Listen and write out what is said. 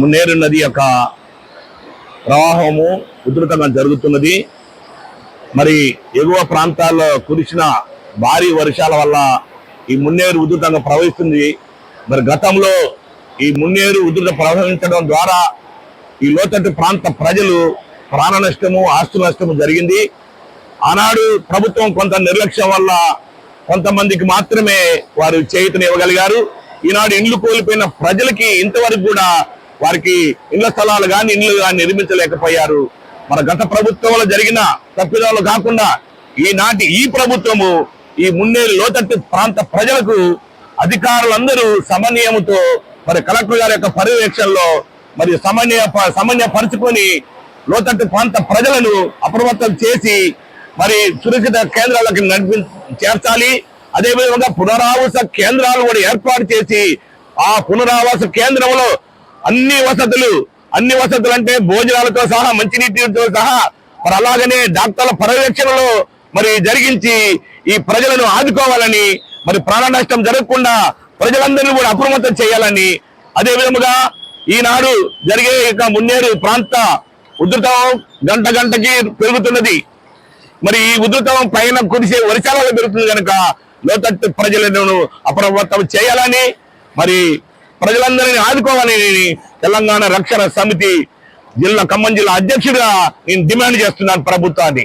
మున్నేరు నది యొక్క ప్రవాహము ఉధృతంగా జరుగుతున్నది. మరి ఎగువ ప్రాంతాల్లో కురిసిన భారీ వర్షాల వల్ల ఈ మున్నేరు ఉధృతంగా ప్రవహిస్తుంది. మరి గతంలో ఈ మున్నేరు ఉధృత ప్రవహించడం ద్వారా ఈ లోతట్టు ప్రాంత ప్రజలు ప్రాణ నష్టము ఆస్తు నష్టము జరిగింది. ఆనాడు ప్రభుత్వం కొంత నిర్లక్ష్యం వల్ల కొంతమందికి మాత్రమే వారు చేయుతనివ్వగలిగారు. ఈనాడు ఇండ్లు కోల్పోయిన ప్రజలకి ఇంతవరకు కూడా వారికి ఇళ్ళ స్థలాలు కానీ ఇండ్లు కానీ నిర్మించలేకపోయారు. మన గత ప్రభుత్వంలో జరిగిన తప్పిదాలు కాకుండా ఈనాటి ఈ ప్రభుత్వము ఈ మున్నేరు లోతట్టు ప్రాంత ప్రజలకు అధికారులందరూ సమన్వయంతో మరి కలెక్టర్ గారి యొక్క పర్యవేక్షణలో మరి సమన్వయ సమన్వయ పరుచుకొని లోతట్టు ప్రాంత ప్రజలను అప్రమత్తం చేసి మరి సురక్షిత కేంద్రాలకు నడిపి చేర్చాలి. అదేవిధంగా పునరావాస కేంద్రాలు కూడా ఏర్పాటు చేసి ఆ పునరావాస కేంద్రంలో అన్ని వసతులు అన్ని వసతులు అంటే భోజనాలతో సహా మంచినీటితో సహా మరి అలాగనే డాక్టర్ల పర్యవేక్షణలో మరి జరిగించి ఈ ప్రజలను ఆదుకోవాలని మరి ప్రాణ నష్టం జరగకుండా ప్రజలందరినీ కూడా అప్రమత్తం చేయాలని అదే విధముగా ఈనాడు జరిగే ఇక మున్నేరు ప్రాంత ఉధృతం గంట గంటకి పెరుగుతున్నది. మరి ఈ ఉధృతం పైన కురిసే వర్షాలలో పెరుగుతుంది కనుక లోతట్టు ప్రజలను అప్రమత్తం చేయాలని మరి ప్రజలందరినీ ఆదుకోవాలని తెలంగాణ రక్షణ సమితి జిల్లా ఖమ్మం జిల్లా అధ్యక్షుడిగా నేను డిమాండ్ చేస్తున్నాను ప్రభుత్వాన్ని.